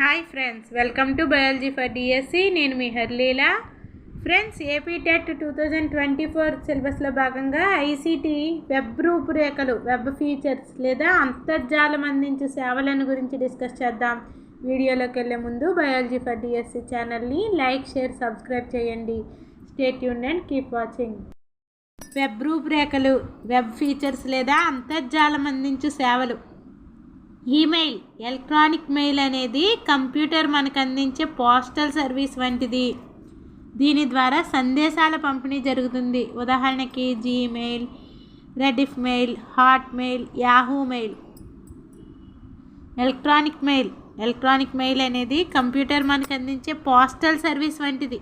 Hi friends welcome to biology for DSC నేను మీ హర్లీల. Friends AP TET two thousand twenty four సిలబస్లో భాగంగా ICT web రూపురేఖలు web features లేదా అంతర్జాలం అందించే సేవలను గురించి డిస్కస్ చేద్దాం. వీడియోలోకి వెళ్ళే ముందు బయాలజీ ఫర్ డిఎస్సి ఛానల్ని లైక్ షేర్ సబ్స్క్రైబ్ చేయండి. స్టేట్ యూన్ అండ్ కీప్ వాచింగ్. వెబ్ రూపురేఖలు వెబ్ ఫీచర్స్ లేదా అంతర్జాలం అందించు సేవలు ఈమెయిల్ ఎలక్ట్రానిక్ మెయిల్ అనేది కంప్యూటర్ మనకు అందించే పోస్టల్ సర్వీస్ వంటిది. దీని ద్వారా సందేశాల పంపిణీ జరుగుతుంది. ఉదాహరణకి Gmail Rediff mail Hotmail Yahoo mail. Electronic mail electronic mail అనేది కంప్యూటర్ మనకు అందించే పోస్టల్ సర్వీస్ వంటిది.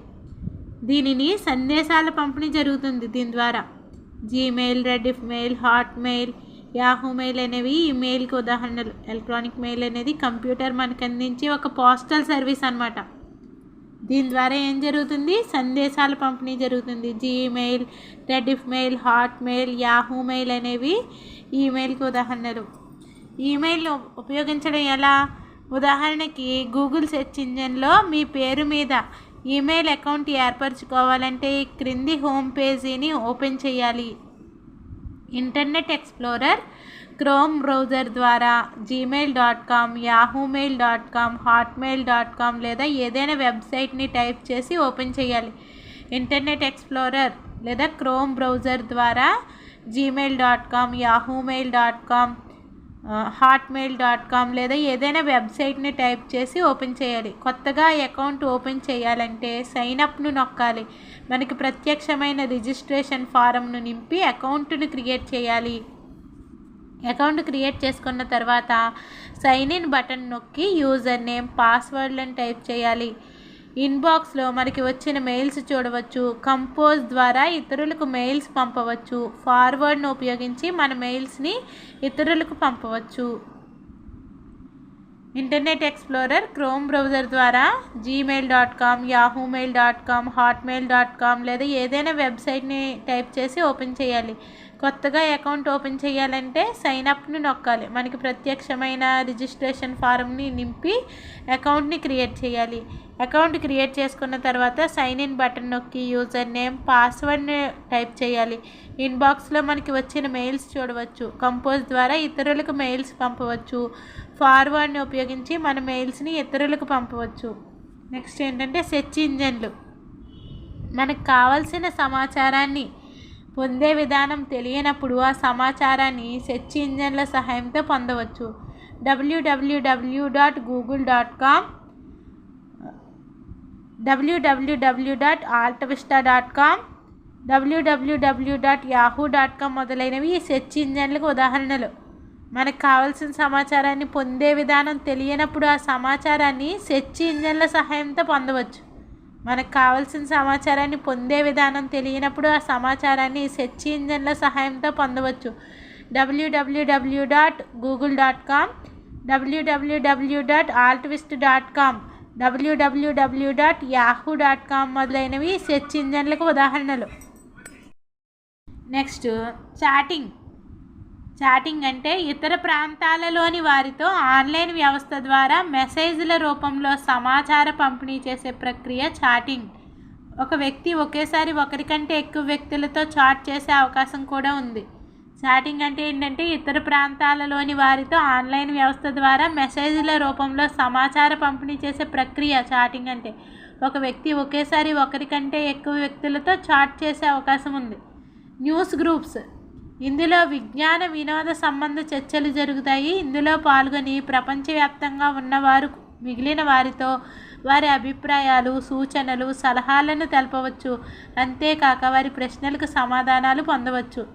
దీనిని సందేశాల పంపిణీ జరుగుతుంది దీని ద్వారా. Gmail Rediff mail Hotmail Yahoo mail అనేవి ఈమెయిల్కి మెయిల్కి ఉదాహరణలు. ఎలక్ట్రానిక్ మెయిల్ అనేది కంప్యూటర్ మనకు అందించే ఒక పోస్టల్ సర్వీస్ అనమాట దీని ద్వారా ఏం జరుగుతుంది? సందేశాల పంపిణీ జరుగుతుంది. Gmail Rediff mail Hotmail Yahoo mail అనేవి ఈమెయిల్కి ఉదాహరణలు. ఈమెయిల్ ఉపయోగించడం ఎలా? ఉదాహరణకి గూగుల్ సెర్చ్ ఇంజన్లో మీ పేరు మీద ఈమెయిల్ అకౌంట్ ఏర్పరచుకోవాలంటే ఈ క్రింది హోమ్ పేజీని ఓపెన్ చేయాలి. ఇంటర్నెట్ ఎక్స్ప్లోరర్ క్రోమ్ బ్రౌజర్ ద్వారా Gmail dot com Yahoo mail dot com Hotmail dot com లేదా ఏదైనా వెబ్సైట్ని టైప్ చేసి ఓపెన్ చేయాలి. ఇంటర్నెట్ ఎక్స్ప్లోరర్ లేదా క్రోమ్ బ్రౌజర్ ద్వారా Gmail dot com Yahoo mail dot com Hotmail dot com లేదా ఏదైనా వెబ్సైట్ని టైప్ చేసి ఓపెన్ చేయాలి. కొత్తగా అకౌంట్ ఓపెన్ చేయాలంటే సైన్ అప్ను నొక్కాలి. మనకి ప్రత్యక్షమైన రిజిస్ట్రేషన్ ఫారంను నింపి అకౌంట్ను క్రియేట్ చేయాలి. అకౌంట్ క్రియేట్ చేసుకున్న తర్వాత సైన్ ఇన్ బటన్ నొక్కి యూజర్ నేమ్ పాస్వర్డ్లను టైప్ చేయాలి. ఇన్బాక్స్లో మనకి వచ్చిన మెయిల్స్ చూడవచ్చు. కంపోజ్ ద్వారా ఇతరులకు మెయిల్స్ పంపవచ్చు. ఫార్వర్డ్ను ఉపయోగించి మన మెయిల్స్ని ఇతరులకు పంపవచ్చు. ఇంటర్నెట్ ఎక్స్ప్లోరర్ క్రోమ్ బ్రౌజర్ ద్వారా Gmail dot com Yahoo mail dot com Hotmail dot com లేదా ఏదైనా వెబ్సైట్ని టైప్ చేసి ఓపెన్ చేయాలి. కొత్తగా అకౌంట్ ఓపెన్ చేయాలంటే సైన్అప్ను నొక్కాలి. మనకి ప్రత్యక్షమైన రిజిస్ట్రేషన్ ఫారంని నింపి అకౌంట్ని క్రియేట్ చేయాలి. అకౌంట్ క్రియేట్ చేసుకున్న తర్వాత సైన్ ఇన్ బటన్ నొక్కి యూజర్ నేమ్ పాస్వర్డ్ని టైప్ చేయాలి. ఇన్బాక్స్లో మనకి వచ్చిన మెయిల్స్ చూడవచ్చు. కంపోజ్ ద్వారా ఇతరులకు మెయిల్స్ పంపవచ్చు. ఫార్వర్డ్ని ఉపయోగించి మన మెయిల్స్ని ఇతరులకు పంపవచ్చు. నెక్స్ట్ ఏంటంటే సెర్చ్ ఇంజన్లు మనకు కావాల్సిన సమాచారాన్ని పొందే విధానం తెలియనప్పుడు ఆ సమాచారాన్ని సెర్చ్ ఇంజన్ల సహాయంతో పొందవచ్చు. WWW dot Google dot com WWW dot AltaVista dot com WWW dot Yahoo dot com మొదలైనవి ఈ సెర్చ్ ఇంజన్లకు ఉదాహరణలు. మనకు కావాల్సిన సమాచారాన్ని పొందే విధానం తెలియనప్పుడు ఆ సమాచారాన్ని సెర్చ్ ఇంజన్ల సహాయంతో పొందవచ్చు. మనకు కావాల్సిన సమాచారాన్ని పొందే విధానం తెలియనప్పుడు ఆ సమాచారాన్ని సెర్చ్ ఇంజన్ల సహాయంతో పొందవచ్చు. WWW dot Google dot com WWW dot AltaVista dot com WWW dot Yahoo dot com మొదలైనవి సెర్చ్ ఇంజన్లకు ఉదాహరణలు. Next chatting. చాటింగ్ అంటే ఇతర ప్రాంతాలలోని వారితో ఆన్లైన్ వ్యవస్థ ద్వారా మెసేజ్ల రూపంలో సమాచార పంపిణీ చేసే ప్రక్రియ చాటింగ్. ఒక వ్యక్తి ఒకేసారి ఒకరికంటే ఎక్కువ వ్యక్తులతో చాట్ చేసే అవకాశం కూడా ఉంది. చాటింగ్ అంటే ఏంటంటే ఇతర ప్రాంతాలలోని వారితో ఆన్లైన్ వ్యవస్థ ద్వారా మెసేజ్ల రూపంలో సమాచార పంపిణీ చేసే ప్రక్రియ చాటింగ్ అంటే ఒక వ్యక్తి ఒకేసారి ఒకరికంటే ఎక్కువ వ్యక్తులతో చాట్ చేసే అవకాశం ఉంది. న్యూస్ గ్రూప్స్ ఇందులో విజ్ఞాన వినోద సంబంధ చర్చలు జరుగుతాయి. ఇందులో పాల్గొని ప్రపంచవ్యాప్తంగా ఉన్నవారు మిగిలిన వారితో వారి అభిప్రాయాలు సూచనలు సలహాలను తెలపవచ్చు. అంతేకాక వారి ప్రశ్నలకు సమాధానాలు పొందవచ్చు.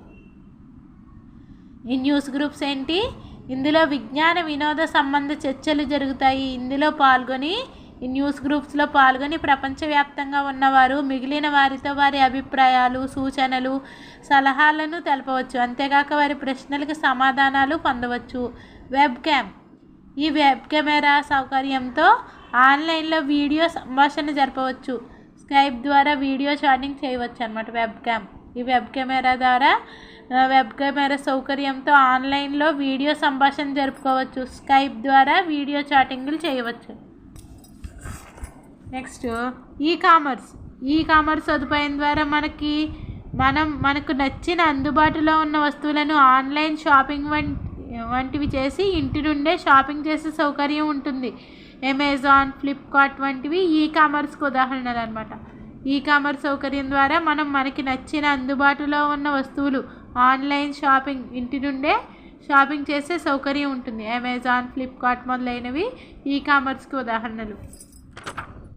ఈ న్యూస్ గ్రూప్స్ ఏంటి? ఇందులో విజ్ఞాన వినోద సంబంధ చర్చలు జరుగుతాయి. ఇందులో పాల్గొని ఈ న్యూస్ గ్రూప్స్లో పాల్గొని ప్రపంచవ్యాప్తంగా ఉన్నవారు మిగిలిన వారితో వారి అభిప్రాయాలు సూచనలు సలహాలను తెలపవచ్చు. అంతేకాక వారి ప్రశ్నలకు సమాధానాలు పొందవచ్చు. Web cam. ఈ వెబ్ కెమెరా సౌకర్యంతో ఆన్లైన్లో వీడియో సంభాషణ జరపవచ్చు. స్కైప్ ద్వారా వీడియో చాటింగ్ చేయవచ్చు అనమాట వెబ్ క్యామ్. ఈ వెబ్ కెమెరా ద్వారా వెబ్ కెమెరా సౌకర్యంతో ఆన్లైన్లో వీడియో సంభాషణ జరుపుకోవచ్చు. స్కైప్ ద్వారా వీడియో చాటింగ్లు చేయవచ్చు. Next e commerce e commerce సదుపాయం ద్వారా మనకి మనం మనకు నచ్చిన అందుబాటులో ఉన్న వస్తువులను ఆన్లైన్ షాపింగ్ వంటి వంటివి చేసి ఇంటి నుండే షాపింగ్ చేసే సౌకర్యం ఉంటుంది. అమెజాన్ ఫ్లిప్కార్ట్ వంటివి ఈ కామర్స్కి ఉదాహరణలు అనమాట ఈ కామర్స్ సౌకర్యం ద్వారా మనం మనకి నచ్చిన అందుబాటులో ఉన్న వస్తువులు ఆన్లైన్ షాపింగ్ ఇంటి నుండే షాపింగ్ చేసే సౌకర్యం ఉంటుంది. అమెజాన్ ఫ్లిప్కార్ట్ మొదలైనవి ఈ కామర్స్కి ఉదాహరణలు.